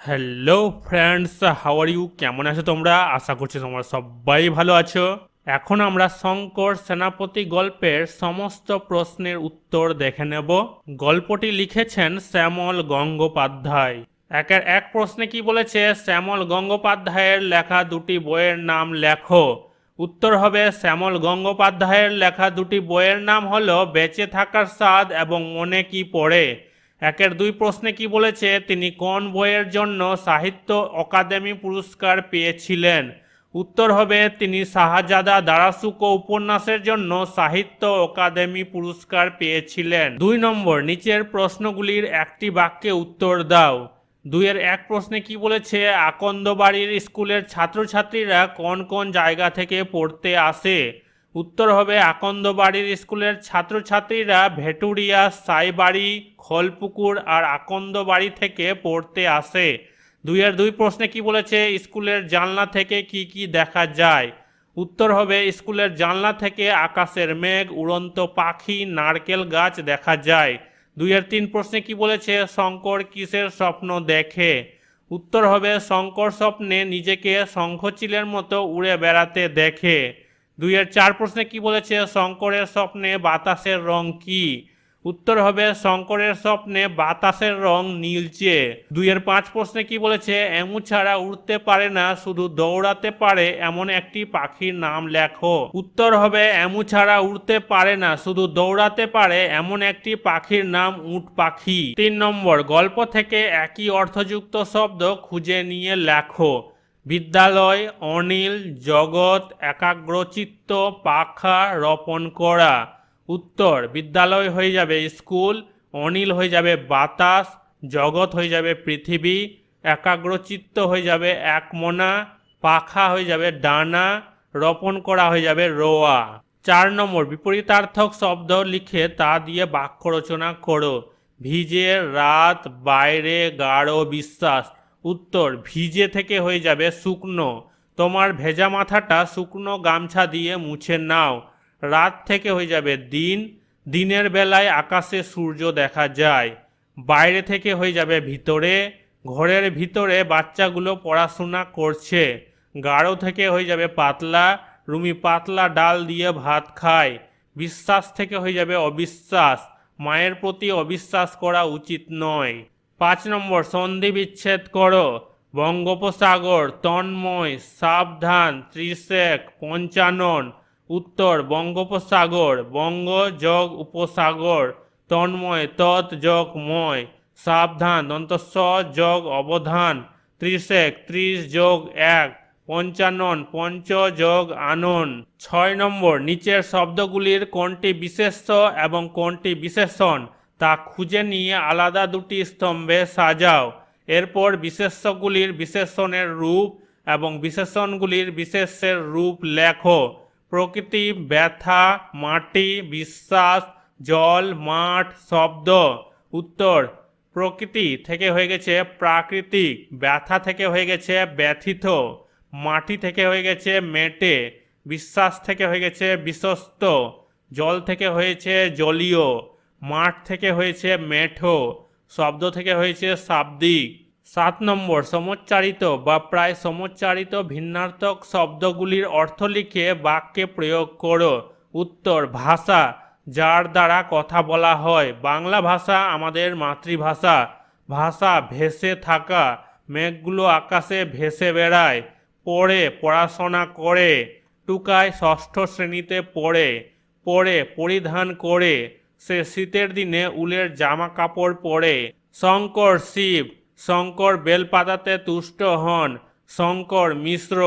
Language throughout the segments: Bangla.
Hello friends how are you কেমন আছো তোমরা? আশা করছি তোমরা সবাই ভালো আছো। এখন আমরা শঙ্কর সেনাপতি গল্পের সমস্ত প্রশ্নের উত্তর দেখে নেব। গল্পটি লিখেছেন শ্যামল গঙ্গোপাধ্যায়। একের এক প্রশ্নে কি বলেছে? শ্যামল গঙ্গোপাধ্যায়ের লেখা দুটি বইয়ের নাম লেখো। উত্তর হবে, শ্যামল গঙ্গোপাধ্যায়ের লেখা দুটি বইয়ের নাম হলো বেঁচে থাকার স্বাদ এবং মনে কি পড়ে? একের দুই প্রশ্নে কি বলেছে, তিনি কোন বইয়ের জন্য সাহিত্য অকাদেমি পুরস্কার পেয়েছিলেন? উত্তর হবে, তিনি শাহজাদা দারাসুকো উপন্যাসের জন্য সাহিত্য অকাদেমি পুরস্কার পেয়েছিলেন। দুই নম্বর, নিচের প্রশ্নগুলির একটি বাক্যে উত্তর দাও। দুইয়ের এক প্রশ্নে কি বলেছে, আকন্দবাড়ির স্কুলের ছাত্রছাত্রীরা কোন কোন জায়গা থেকে পড়তে আসে? উত্তর হবে, আকন্দবাড়ির স্কুলের ছাত্রছাত্রীরা ভেটুরিয়া, সাইবাড়ি, খোলপুকুর আর আকন্দবাড়ি থেকে পড়তে আসে। দুইয়ের দুই প্রশ্নে কি বলেছে, স্কুলের জানলা থেকে কি কি দেখা যায়? উত্তর হবে, স্কুলের জানলা থেকে আকাশের মেঘ, উড়ন্ত পাখি, নারকেল গাছ দেখা যায়। দুইয়ের তিন প্রশ্নে কি বলেছে, শঙ্কর কিসের স্বপ্ন দেখে? উত্তর হবে, শঙ্কর স্বপ্নে নিজেকে শঙ্খচিলের মতো উড়ে বেড়াতে দেখে। দুইয়ের চার প্রশ্নে কি বলেছে? শঙ্করের স্বপ্নে বাতাসের রং কি? উত্তর হবে শঙ্করের স্বপ্নে বাতাসের রং নীলচে। দুইয়ের পাঁচ প্রশ্নে কি বলেছে? এমু ছাড়া উড়তে পারে না, শুধু দৌড়াতে পারে, এমন একটি পাখির নাম লেখো। উত্তর হবে এমু ছাড়া উড়তে পারে না, শুধু দৌড়াতে পারে, এমন একটি পাখির নাম উট পাখি। তিন নম্বর, গল্প থেকে একই অর্থযুক্ত শব্দ খুঁজে নিয়ে লেখো। বিদ্যালয় অনিল জগৎ একাগ্রচিত্ত পাখা রোপণ করা। উত্তর, বিদ্যালয় হয়ে যাবে স্কুল, অনিল হয়ে যাবে বাতাস, জগৎ হয়ে যাবে পৃথিবী, একাগ্রচিত্ত হয়ে যাবে একমনা পাখা হয়ে যাবে ডানা, রোপণ করা হয়ে যাবে রোয়া। চার নম্বর, বিপরীতার্থক শব্দ লিখে তা দিয়ে বাক্য রচনা করো। ভিজে রাত, বাইরে গাঢ় বিশ্বাস। উত্তর, ভিজে থেকে হয়ে যাবে শুকনো। তোমার ভেজা মাথাটা শুকনো গামছা দিয়ে মুছে নাও। রাত থেকে হয়ে যাবে দিন। দিনের বেলায় আকাশে সূর্য দেখা যায়। বাইরে থেকে হয়ে যাবে ভিতরে। ঘরের ভিতরে বাচ্চাগুলো পড়াশোনা করছে। গাঢ় থেকে হয়ে যাবে পাতলা। রুমি পাতলা ডাল দিয়ে ভাত খায়। বিশ্বাস থেকে হয়ে যাবে অবিশ্বাস। মায়ের প্রতি অবিশ্বাস করা উচিত নয়। পাঁচ নম্বর, সন্ধি বিচ্ছেদ করো। বঙ্গোপসাগর, তন্ময়, সাবধান, ত্রিশেক, পঞ্চানন। উত্তর, বঙ্গোপসাগর, বঙ্গ যোগ উপসাগর, তন্ময়, তৎ যোগ ময়। সাবধান দন্তস্ব যোগ অবধান। ত্রিশেক, ত্রিশ যোগ এক। পঞ্চানন, পঞ্চ যোগ আনন। ছয় নম্বর, নিচের শব্দগুলির কোনটি বিশেষ্য এবং কোনটি বিশেষণ? তা খুঁজে নিয়ে আলাদা দুটি স্তম্ভে সাজাও। এরপর বিশেষ্যগুলির বিশেষণের রূপ এবং বিশেষণগুলির বিশেষের রূপ লেখো। প্রকৃতি, ব্যথা, মাটি, বিশ্বাস, জল, মাঠ, শব্দ। উত্তর, প্রকৃতি থেকে হয়ে গেছে প্রাকৃতিক, ব্যথা থেকে হয়ে গেছে ব্যথিত, মাটি থেকে হয়ে গেছে মেটে, বিশ্বাস থেকে হয়ে গেছে বিশ্বস্ত, জল থেকে হয়েছে জলীয়। মাঠ থেকে হয়েছে মেঠো, শব্দ থেকে হয়েছে শাব্দিক। সাত নম্বর, সমচ্চারিত বা প্রায় সমচ্চারিত ভিন্নার্থক শব্দগুলির অর্থ লিখে বাক্যে প্রয়োগ করো। উত্তর, ভাষা, যার দ্বারা কথা বলা হয়। বাংলা ভাষা আমাদের মাতৃভাষা। ভাষা ভেসে থাকা, মেঘগুলো আকাশে ভেসে বেড়ায়, পড়ে, পড়াশোনা করে, টুকায় ষষ্ঠ শ্রেণীতে পড়ে পড়ে, পরিধান করে সে শীতের দিনে উলের জামা কাপড় পরে শঙ্কর শিব, শঙ্কর বেলপাতাতে তুষ্ট হন, শঙ্কর মিশ্র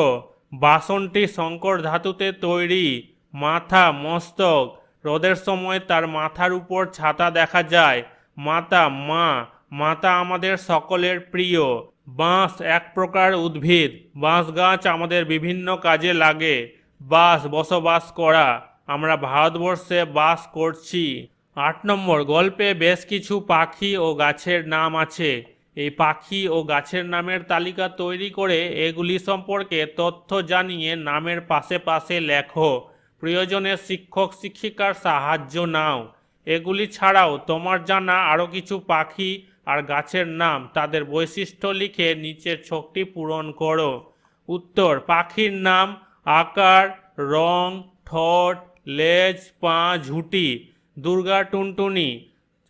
বাসনটি শঙ্কর ধাতুতে তৈরি, মাথা মস্তক, রোদের সময় তার মাথার উপর ছাতা দেখা যায়, মাতা মা, মাতা আমাদের সকলের প্রিয়, বাঁশ এক প্রকার উদ্ভিদ, বাঁশ গাছ আমাদের বিভিন্ন কাজে লাগে বাস বসবাস করা, আমরা ভারতবর্ষে বাস করছি। আট নম্বর, গল্পে বেশ কিছু পাখি ও গাছের নাম আছে। এই পাখি ও গাছের নামের তালিকা তৈরি করে এগুলি সম্পর্কে তথ্য জানিয়ে নামের পাশে পাশে লেখো। প্রয়োজনে শিক্ষক, শিক্ষিকার সাহায্য নাও। এগুলি ছাড়াও তোমার জানা আরও কিছু পাখি আর গাছের নাম তাদের বৈশিষ্ট্য লিখে নিচের ছকটি পূরণ করো। উত্তর, পাখির নাম আকার, রং, ঠোঁট, লেজ, পা, ঝুঁটি। দুর্গা টুনটুনি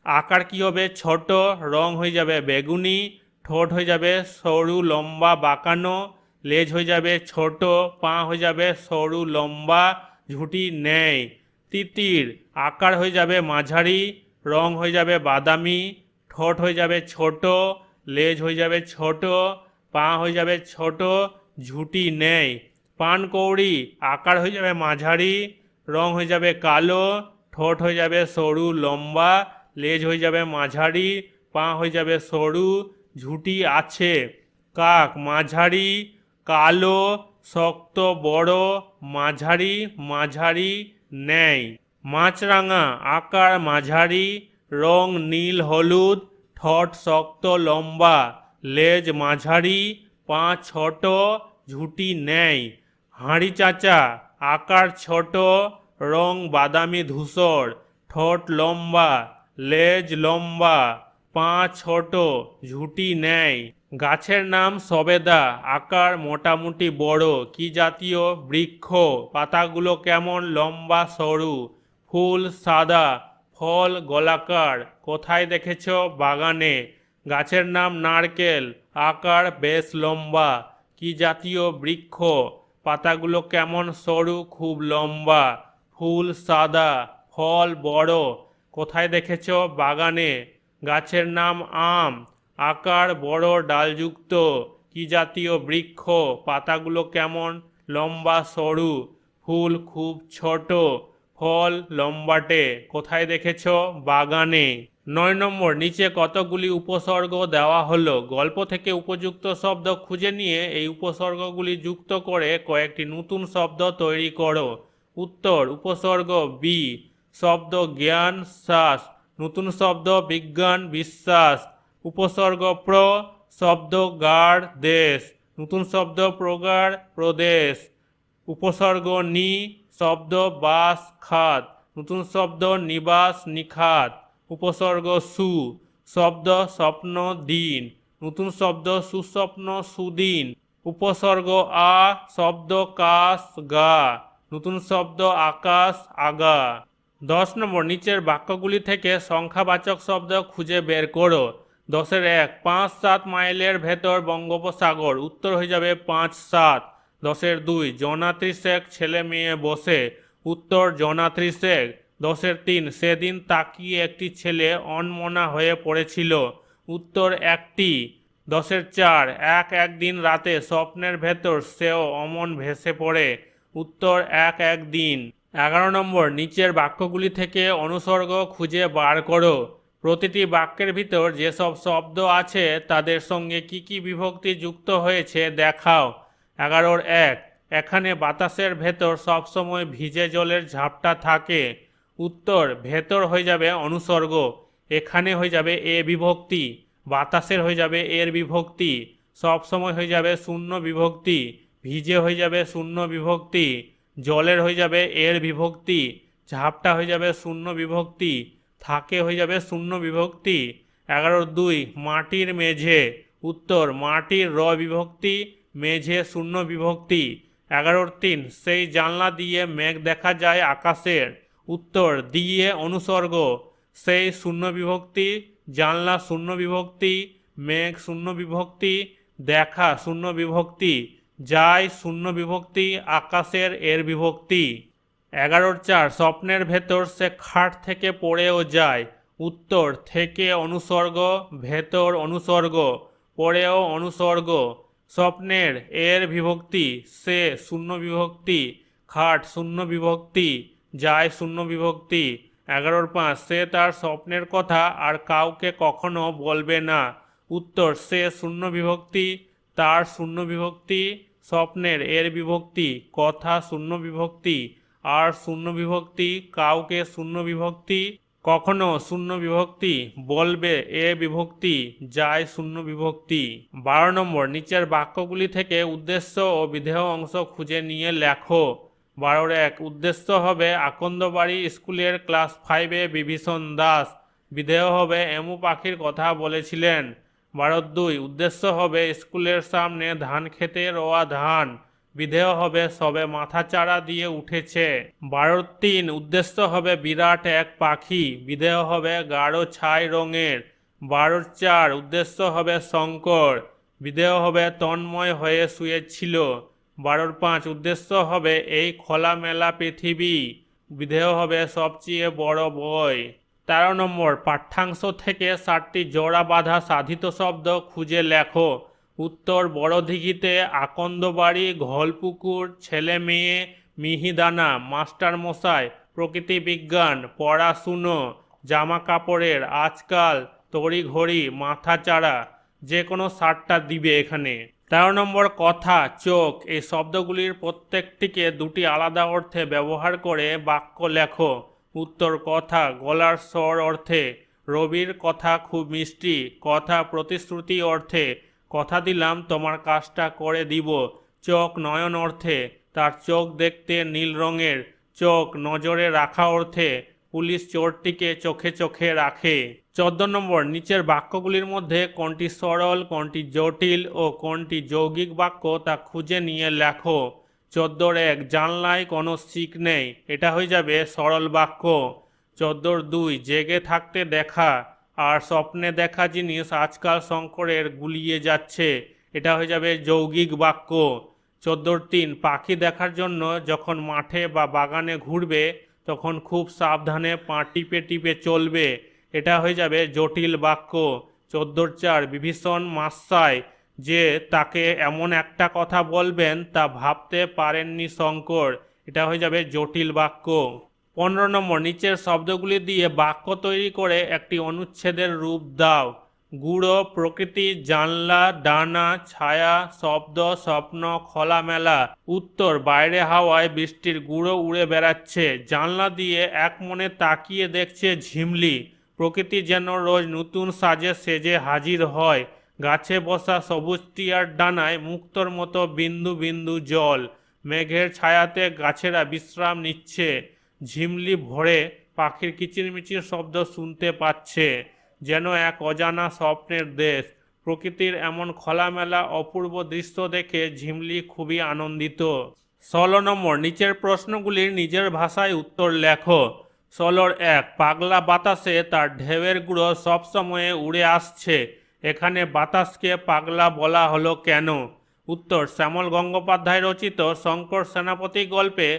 আকার কি হবে ছোট রং হয়ে যাবে বেগুনি ঠোঁট হয়ে যাবে সরু লম্বা বাঁকানো লেজ হয়ে যাবে ছোট পা হয়ে যাবে সরু লম্বা ঝুঁটি নেয় তিতির আকার হয়ে যাবে মাঝারি রং হয়ে যাবে বাদামি ঠোঁট হয়ে যাবে ছোট লেজ হয়ে যাবে ছোট পা হয়ে যাবে ছোট ঝুঁটি নেই পানকৌড়ি আকার হয়ে যাবে মাঝারি রং হয়ে যাবে কালো ঠোঁট হয়ে যাবে সরু, লম্বা, লেজ হয়ে যাবে মাঝারি, পা হয়ে যাবে সরু, ঝুঁটি আছে, কাক, মাঝারি, কালো, শক্ত, বড়, মাঝারি মাঝারি নেই মাছরাঙা, আকার মাঝারি, রং নীল, হলুদ, ঠোঁট শক্ত, লম্বা, লেজ মাঝারি, পা ছোট, ঝুঁটি নেই হাঁড়ি চাচা, আকার ছোট রং বাদামি ধূসর, ঠোঁট লম্বা, লেজ লম্বা, পা ছোট, ঝুঁটি নেয় গাছের নাম সবেদা, আকার মোটামুটি বড়। কি জাতীয় বৃক্ষ? পাতাগুলো কেমন লম্বা, সরু? ফুল সাদা, ফল গোলাকার। কোথায় দেখেছ বাগানে? গাছের নাম নারকেল, আকার বেশ লম্বা। কি জাতীয় বৃক্ষ? পাতাগুলো কেমন সরু, খুব লম্বা। ফুল সাদা, ফল বড়। কোথায় দেখেছ বাগানে? গাছের নাম আম, আকার বড়, ডালযুক্ত। কি জাতীয় বৃক্ষ? পাতাগুলো কেমন? লম্বা, সরু। ফুল খুব ছোট, ফল লম্বাটে। কোথায় দেখেছ বাগানে? নয় নম্বর, নিচে কতগুলি উপসর্গ দেওয়া হলো? গল্প থেকে উপযুক্ত শব্দ খুঁজে নিয়ে এই উপসর্গগুলি যুক্ত করে কয়েকটি নতুন শব্দ তৈরি করো। উত্তর, উপসর্গ বি, শব্দ জ্ঞান, শ্বাস। নতুন শব্দ বিজ্ঞান, বিশ্বাস। উপসর্গ প্র, শব্দ গাঢ়, দেশ। নতুন শব্দ প্রগাঢ়, প্রদেশ। উপসর্গ নি, শব্দ বাস, খাত। নতুন শব্দ নিবাস, নিখাত। উপসর্গ সু, শব্দ স্বপ্ন, দিন। নতুন শব্দ সুস্বপ্ন, সুদিন। উপসর্গ আ, শব্দ কাশ, গা। নতুন শব্দ আকাশ, আগা। দশ নম্বর, নিচের বাক্যগুলি থেকে সংখ্যাবাচক শব্দ খুঁজে বের করো। দশের এক, পাঁচ সাত মাইলের ভেতর বঙ্গোপসাগর, উত্তর হয়ে যাবে পাঁচ সাত। দশের দুই জনা ত্রিশেক ছেলে মেয়ে বসে, উত্তর জনা ত্রিশেক দশের তিন, সেদিন তাকিয়ে একটি ছেলে অনমনা হয়ে পড়েছিল, উত্তর একটি। দশের চার, এক একদিন রাতে স্বপ্নের ভেতর সেও অমন ভেসে পড়ে উত্তর এক এক দিন। এগারো নম্বর, নিচের বাক্যগুলি থেকে অনুসর্গ খুঁজে বার করো। প্রতিটি বাক্যের ভিতর যেসব শব্দ আছে, তাদের সঙ্গে কি কি বিভক্তি যুক্ত হয়েছে দেখাও। এগারোর এক, এখানে বাতাসের ভেতর সবসময় ভিজে জলের ঝাপটা থাকে। উত্তর, ভেতর হয়ে যাবে অনুসর্গ, এখানে হয়ে যাবে এ বিভক্তি, বাতাসের হয়ে যাবে এর বিভক্তি, সবসময় হয়ে যাবে শূন্য বিভক্তি। ভিজে হয়ে যাবে শূন্য বিভক্তি, জলের হয়ে যাবে এর বিভক্তি, ঝাপটা হয়ে যাবে শূন্য বিভক্তি, থাকে হয়ে যাবে শূন্য বিভক্তি। এগারোর দুই, মাটির মেঝে, উত্তর, মাটির র বিভক্তি, মেঝে শূন্য বিভক্তি। এগারোর তিন, সেই জানলা দিয়ে মেঘ দেখা যায় আকাশের, উত্তর দিয়ে অনুসর্গ, সেই শূন্য বিভক্তি, জানলা শূন্য বিভক্তি, মেঘ শূন্য বিভক্তি, দেখা শূন্য বিভক্তি। যায় শূন্য বিভক্তি, আকাশের এর বিভক্তি। এগারোর চার, স্বপ্নের ভেতর সে খাট থেকে পড়েও যায়। উত্তর, থেকে অনুসর্গ, ভেতর অনুসর্গ, পড়েও অনুসর্গ। স্বপ্নের এর বিভক্তি, সে শূন্য বিভক্তি, খাট শূন্য বিভক্তি, যায় শূন্য বিভক্তি। এগারোর পাঁচ, সে তার স্বপ্নের কথা আর কাউকে কখনো বলবে না। উত্তর, সে শূন্য বিভক্তি, তার শূন্য বিভক্তি স্বপ্নের এর বিভক্তি, কথা শূন্য বিভক্তি, আর শূন্য বিভক্তি, কাউকে শূন্য বিভক্তি, কখনো শূন্য বিভক্তি, বলবে এ বিভক্তি, যায় শূন্য বিভক্তি। বারো নম্বর, নিচের বাক্যগুলি থেকে উদ্দেশ্য ও বিধেয় অংশ খুঁজে নিয়ে লেখো। বারোর এক, উদ্দেশ্য হবে আকন্দবাড়ি স্কুলের ক্লাস ফাইভে বিভীষণ দাস। বিধেয় হবে এমু পাখির কথা বলেছিলেন। ভারত দুই। উদ্দেশ্য হবে স্কুলের সামনে ধান খেতে রোয়া ধান। বিধেয় হবে সবে মাথা চারা দিয়ে উঠেছে। ভারত তিন। উদ্দেশ্য হবে বিরাট এক পাখি। বিধেয় হবে গাঢ় ছাই রঙের। বারোর চার। উদ্দেশ্য হবে শঙ্কর। বিধেয় হবে তন্ময় হয়ে শুয়েছিল। বারোর পাঁচ। উদ্দেশ্য হবে এই খোলামেলা পৃথিবী। বিধেয় হবে সবচেয়ে বড় বই। তেরো নম্বর, পাঠ্যাংশ থেকে ষাটটি জোড়া বাঁধা সাধিত শব্দ খুঁজে লেখো। উত্তর, বড়দিঘিতে আকন্দবাড়ি, ঘলপুকুর ছেলে মেয়ে মিহিদানা মাস্টার মশাই প্রকৃতি বিজ্ঞান পড়াশুনো জামা কাপড়ের আজকাল, তড়িঘড়ি মাথা চারা যে কোনো সারটা দিবে এখানে। তেরো নম্বর, কথা, চোখ, এই শব্দগুলির প্রত্যেকটিকে দুটি আলাদা অর্থে ব্যবহার করে বাক্য লেখো। উত্তর কথা গলার স্বর অর্থে, রবির কথা খুব মিষ্টি, কথা প্রতিশ্রুতি অর্থে, কথা দিলাম, তোমার কাজটা করে দিব। চোখ নয়ন অর্থে, তার চোখ দেখতে নীল রঙের, চোখ নজরে রাখা অর্থে, পুলিশ চোরটিকে চোখে চোখে রাখে। চোদ্দ নম্বর, নিচের বাক্যগুলির মধ্যে কোনটি সরল, কোনটি জটিল ও কোনটি যৌগিক বাক্য তা খুঁজে নিয়ে লেখো। চোদ্দোর এক, জানলায় কোনো শিক নেই। এটা হয়ে যাবে সরল বাক্য। চোদ্দোর দুই, জেগে থাকতে দেখা আর স্বপ্নে দেখা জিনিস আজকাল শঙ্করের গুলিয়ে যাচ্ছে। এটা হয়ে যাবে যৌগিক বাক্য। চোদ্দোর তিন, পাখি দেখার জন্য যখন মাঠে বা বাগানে ঘুরবে, তখন খুব সাবধানে পা টিপে টিপে চলবে। এটা হয়ে যাবে জটিল বাক্য। চোদ্দোর চার, বিভীষণ মাসায় যে তাকে এমন একটা কথা বলবেন তা ভাবতে পারেননি শঙ্কর। এটা হয়ে যাবে জটিল বাক্য। পনেরো নম্বর, নিচের শব্দগুলি দিয়ে বাক্য তৈরি করে একটি অনুচ্ছেদের রূপ দাও। গুঁড়ো, প্রকৃতি, জানলা, ডানা, ছায়া, শব্দ, স্বপ্ন, খোলামেলা। উত্তর, বাইরে হাওয়ায় বৃষ্টির গুঁড়ো উড়ে বেড়াচ্ছে। জানলা দিয়ে এক মনে তাকিয়ে দেখছে ঝিমলি। প্রকৃতি যেন রোজ নতুন সাজে সেজে হাজির হয়। গাছে বসা সবুজ টিয়ার ডানায় মুক্তর মতো বিন্দু বিন্দু জল। মেঘের ছায়াতে গাছেরা বিশ্রাম নিচ্ছে। ঝিমলি ভরে পাখির কিচিরমিচির শব্দ শুনতে পাচ্ছে, যেন এক অজানা স্বপ্নের দেশ। প্রকৃতির এমন খোলামেলা অপূর্ব দৃশ্য দেখে ঝিমলি খুবই আনন্দিত। ষোলো নম্বর, নিচের প্রশ্নগুলির নিজের ভাষায় উত্তর লেখো। ষোলোর এক, পাগলা বাতাসে তার ঢেউয়ের গুঁড়ো সবসময়ে উড়ে আসছে। এখানে বাতাসকে পাগলা বলা হলো কেন? উত্তর, শ্যামল গঙ্গোপাধ্যায় রচিত শঙ্কর সেনাপতি গল্পে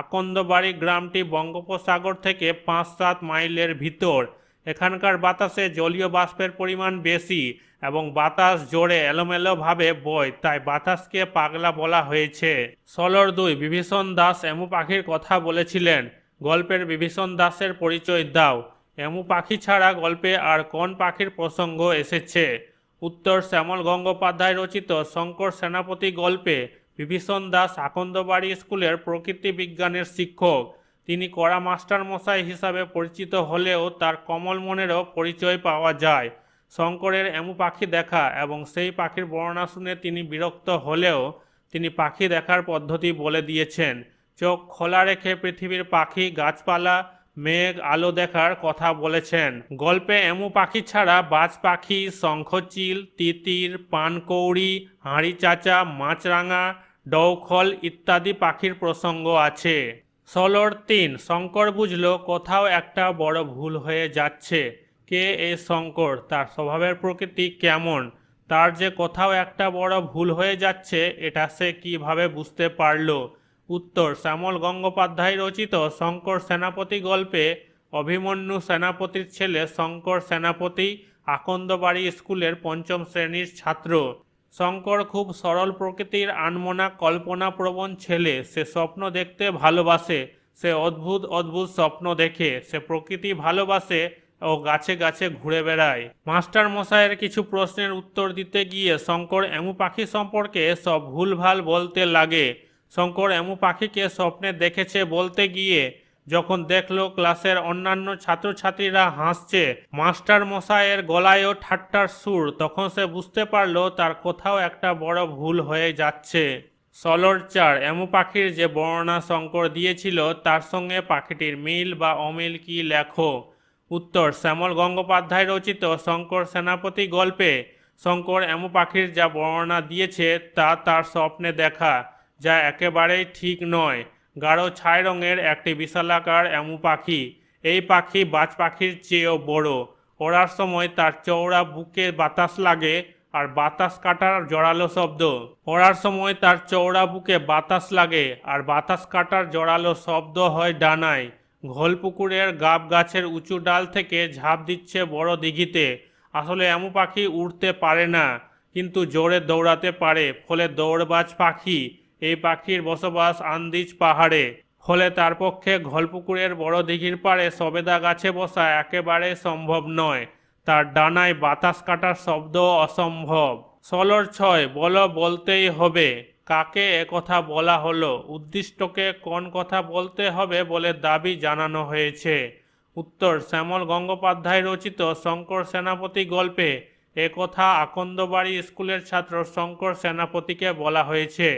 আকন্দবাড়ি গ্রামটি বঙ্গোপসাগর থেকে পাঁচ সাত মাইলের ভিতর। এখানকার বাতাসে জলীয় বাষ্পের পরিমাণ বেশি এবং বাতাস জোরে এলোমেলোভাবে বয়, তাই বাতাসকে পাগলা বলা হয়েছে। সলর দুই, বিভীষণ দাস এমু পাখির কথা বলেছিলেন। গল্পের বিভীষণ দাসের পরিচয় দাও। এমু পাখি ছাড়া গল্পে আর কোন পাখির প্রসঙ্গ এসেছে? উত্তর, শ্যামল গঙ্গোপাধ্যায় রচিত শঙ্কর সেনাপতি গল্পে বিভীষণ দাস আকন্দবাড়ি স্কুলের প্রকৃতি বিজ্ঞানের শিক্ষক। তিনি কড়া মাস্টার মশাই হিসাবে পরিচিত হলেও তার কমল মনেরও পরিচয় পাওয়া যায়। শঙ্করের এমু পাখি দেখা এবং সেই পাখির বর্ণনা শুনে তিনি বিরক্ত হলেও তিনি পাখি দেখার পদ্ধতি বলে দিয়েছেন। চোখ খোলা রেখে পৃথিবীর পাখি, গাছপালা মেঘ আলো দেখার কথা বলেছেন। গল্পে এমু পাখি ছাড়া বাজ পাখি, শঙ্খচিল, তিতির, পানকৌড়ি, হাঁড়ি চাচা, মাছরাঙা, ডৌখল ইত্যাদি পাখির প্রসঙ্গ আছে। ষোলোর তিন, শঙ্কর বুঝলো কোথাও একটা বড় ভুল হয়ে যাচ্ছে। কে এই শঙ্কর? তার স্বভাবের প্রকৃতি কেমন? তার যে কোথাও একটা বড় ভুল হয়ে যাচ্ছে, এটা সে কীভাবে বুঝতে পারল? উত্তর, শ্যামল গঙ্গোপাধ্যায় রচিত শঙ্কর সেনাপতি গল্পে অভিমন্যু সেনাপতির ছেলে শঙ্কর সেনাপতি আকন্দবাড়ি স্কুলের পঞ্চম শ্রেণির ছাত্র। শঙ্কর খুব সরল প্রকৃতির আনমনা কল্পনাপ্রবণ ছেলে। সে স্বপ্ন দেখতে ভালোবাসে, সে অদ্ভুত অদ্ভুত স্বপ্ন দেখে। সে প্রকৃতি ভালোবাসে ও গাছে গাছে ঘুরে বেড়ায়। মাস্টার মশাইয়ের কিছু প্রশ্নের উত্তর দিতে গিয়ে শঙ্কর এমু পাখি সম্পর্কে সব ভুলভাল বলতে লাগে। শঙ্কর, এমু পাখিকে স্বপ্নে দেখেছে বলতে গিয়ে যখন দেখল ক্লাসের অন্যান্য ছাত্রছাত্রীরা হাসছে, মাস্টার মশাইয়ের গলায়ও ঠাট্টার সুর, তখন সে বুঝতে পারল তার কোথাও একটা বড় ভুল হয়ে যাচ্ছে। সলর চার, এমু পাখির যে বর্ণনা শঙ্কর দিয়েছিল তার সঙ্গে পাখিটির মিল বা অমিল কি লেখো? উত্তর, শ্যামল গঙ্গোপাধ্যায় রচিত শঙ্কর সেনাপতি গল্পে শঙ্কর এমু পাখির যা বর্ণনা দিয়েছে তা তার স্বপ্নে দেখা। যা একেবারেই ঠিক নয়। গাঢ় ছাই রঙের একটি বিশালাকার এমু পাখি। এই পাখি বাজ পাখির চেয়েও বড়। ওড়ার সময় তার চওড়া বুকে বাতাস লাগে আর বাতাস কাটার জড়ালো শব্দ। ওড়ার সময় তার চওড়া বুকে বাতাস লাগে আর বাতাস কাটার জোরালো শব্দ হয় ডানায়। ঘোলপুকুরের গাব গাছের উঁচু ডাল থেকে ঝাঁপ দিচ্ছে বড় দিঘিতে। আসলে এমু পাখি উড়তে পারে না, কিন্তু জোরে দৌড়াতে পারে, ফলে দৌড়বাজ পাখি এই পাখির বসবাস আন্দিজ পাহাড়ে। ফলে তার পক্ষে ঘলপুকুরের বড় দিঘির পাড়ে সবেদা গাছে বসা একেবারে সম্ভব নয়। তার ডানায় বাতাস কাটার শব্দ অসম্ভব। ষোলোর ছয়, বলো বলতেই হবে। কাকে কথা বলা হলো? উদ্দিষ্টকে কোন কথা বলতে হবে বলে দাবি জানানো হয়েছে। উত্তর, শ্যামল গঙ্গোপাধ্যায় রচিত শঙ্কর সেনাপতি গল্পে একথা আকন্দবাড়ি স্কুলের ছাত্র শঙ্কর সেনাপতিকে বলা হয়েছে।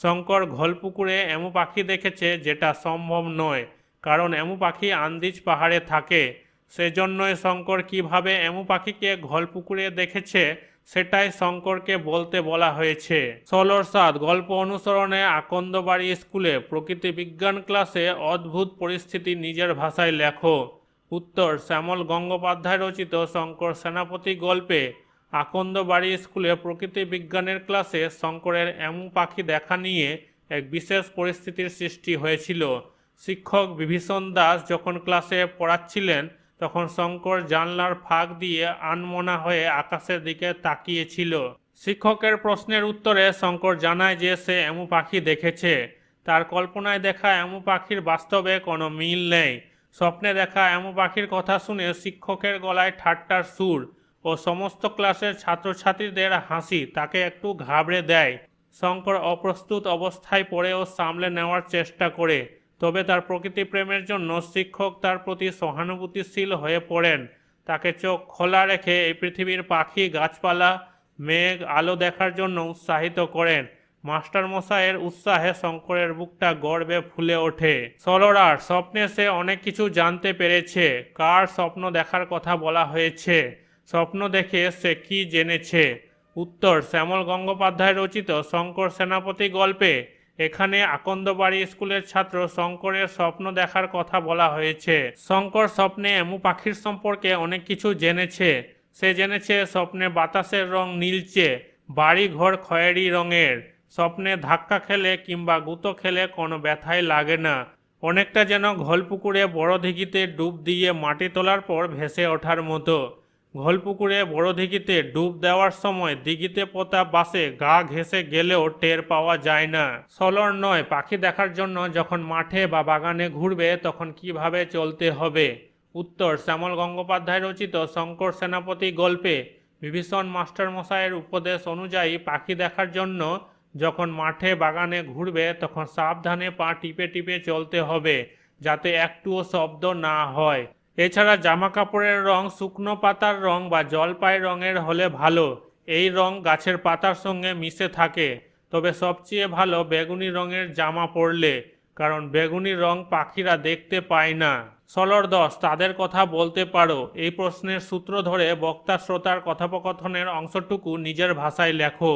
শঙ্কর ঘোলপুকুরে এমু পাখি দেখেছে যেটা সম্ভব নয়, কারণ এমু পাখি আন্দিজ পাহাড়ে থাকে। সেজন্যই শঙ্কর কীভাবে এমু পাখিকে ঘোলপুকুরে দেখেছে, সেটাই শঙ্করকে বলতে বলা হয়েছে। ষোলোর সাত, গল্প অনুসরণে আকন্দবাড়ি স্কুলে প্রকৃতি বিজ্ঞান ক্লাসে অদ্ভুত পরিস্থিতি নিজের ভাষায় লেখো। উত্তর, শ্যামল গঙ্গোপাধ্যায় রচিত শঙ্কর সেনাপতি গল্পে আকন্দবাড়ি স্কুলে প্রকৃতি বিজ্ঞানের ক্লাসে শঙ্করের এমন পাখি দেখা নিয়ে এক বিশেষ পরিস্থিতির সৃষ্টি হয়েছিল। শিক্ষক বিভীষণ দাস যখন ক্লাসে পড়াচ্ছিলেন, তখন শঙ্কর জানলার ফাঁক দিয়ে আনমনা হয়ে আকাশের দিকে তাকিয়েছিল। শিক্ষকের প্রশ্নের উত্তরে শঙ্কর জানায় যে সে এমু পাখি দেখেছে। তার কল্পনায় দেখা এমু পাখির বাস্তবে কোনো মিল নেই। স্বপ্নে দেখা এমু পাখির কথা শুনে শিক্ষকের গলায় ঠাট্টার সুর ও সমস্ত ক্লাসের ছাত্রছাত্রীদের হাসি তাকে একটু ঘাবড়ে দেয়। শঙ্কর অপ্রস্তুত অবস্থায় পড়েও সামলে নেওয়ার চেষ্টা করে, তবে তার প্রকৃতি প্রেমের জন্য শিক্ষক তার প্রতি সহানুভূতিশীল হয়ে পড়েন। তাকে চোখ খোলা রেখে এই পৃথিবীর পাখি, গাছপালা, মেঘ, আলো দেখার জন্য উৎসাহিত করেন। মাস্টার মশাইয়ের উৎসাহে শঙ্করের বুকটা গর্বে ফুলে ওঠে। সরোরার স্বপ্নে সে অনেক কিছু জানতে পেরেছে। কার স্বপ্ন দেখার কথা বলা হয়েছে? স্বপ্ন দেখে সে কি জেনেছে? উত্তর, শ্যামল গঙ্গোপাধ্যায় রচিত শঙ্কর সেনাপতি গল্পে এখানে আকন্দবাড়ি স্কুলের ছাত্র শঙ্করের স্বপ্ন দেখার কথা বলা হয়েছে। শঙ্কর স্বপ্নে এমু পাখির সম্পর্কে অনেক কিছু জেনেছে। সে জেনেছে স্বপ্নে বাতাসের রং নীলচে বাড়ি ঘর খয়েরি রঙের, স্বপ্নে ধাক্কা খেলে কিংবা গুঁতো খেলে কোনো ব্যথাই লাগে না। অনেকটা যেন ঘোলপুকুরে বড় ডুব দিয়ে মাটি তোলার পর ভেসে ওঠার মতো। ঘোলপুকুরে বড় দিঘিতে ডুব দেওয়ার সময় দিঘিতে পোতা বাসে গা ঘেঁষে গেলেও টের পাওয়া যায় না। সলর নয়, পাখি দেখার জন্য যখন মাঠে বা বাগানে ঘুরবে তখন কীভাবে চলতে হবে? উত্তর, শ্যামল গঙ্গোপাধ্যায় রচিত শঙ্কর সেনাপতি গল্পে বিভীষণ মাস্টার মশাইয়ের উপদেশ অনুযায়ী পাখি দেখার জন্য যখন মাঠে বাগানে ঘুরবে তখন সাবধানে পা টিপে টিপে চলতে হবে যাতে একটুও শব্দ না হয়। এছাড়া জামা কাপড়ের রং শুকনো পাতার রং বা জলপাই রঙের হলে ভালো। এই রং গাছের পাতার সঙ্গে মিশে থাকে। তবে সবচেয়ে ভালো বেগুনি রঙের জামা পরলে, কারণ বেগুনি রং পাখিরা দেখতে পায় না। সলর দশ, তাদের কথা বলতে পারো। এই প্রশ্নের সূত্র ধরে বক্তা শ্রোতার কথোপকথনের অংশটুকু নিজের ভাষায় লেখো।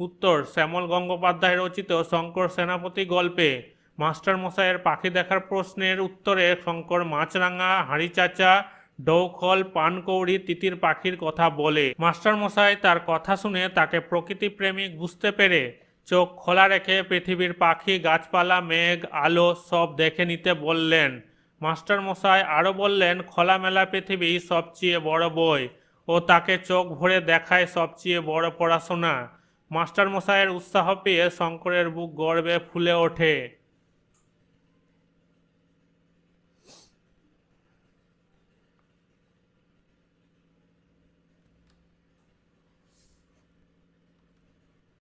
উত্তর, শ্যামল গঙ্গোপাধ্যায় রচিত শঙ্কর সেনাপতি গল্পে মাস্টার মশাইয়ের পাখি দেখার প্রশ্নের উত্তরে শঙ্কর মাছরাঙা, হাঁড়ি চাচা, ডৌখল, পানকৌড়ি, তিতির পাখির কথা বলে। মাস্টার মশাই তার কথা শুনে তাকে প্রকৃতি প্রেমিক বুঝতে পেরে চোখ খোলা রেখে পৃথিবীর পাখি, গাছপালা, মেঘ, আলো সব দেখে নিতে বললেন। মাস্টার মশাই আরও বললেন, খোলামেলা পৃথিবী সবচেয়ে বড় বই ও তাকে চোখ ভরে দেখায় সবচেয়ে বড় পড়াশোনা। মাস্টার মশাইয়ের উৎসাহ পেয়ে শঙ্করের বুক গর্বে ফুলে ওঠে।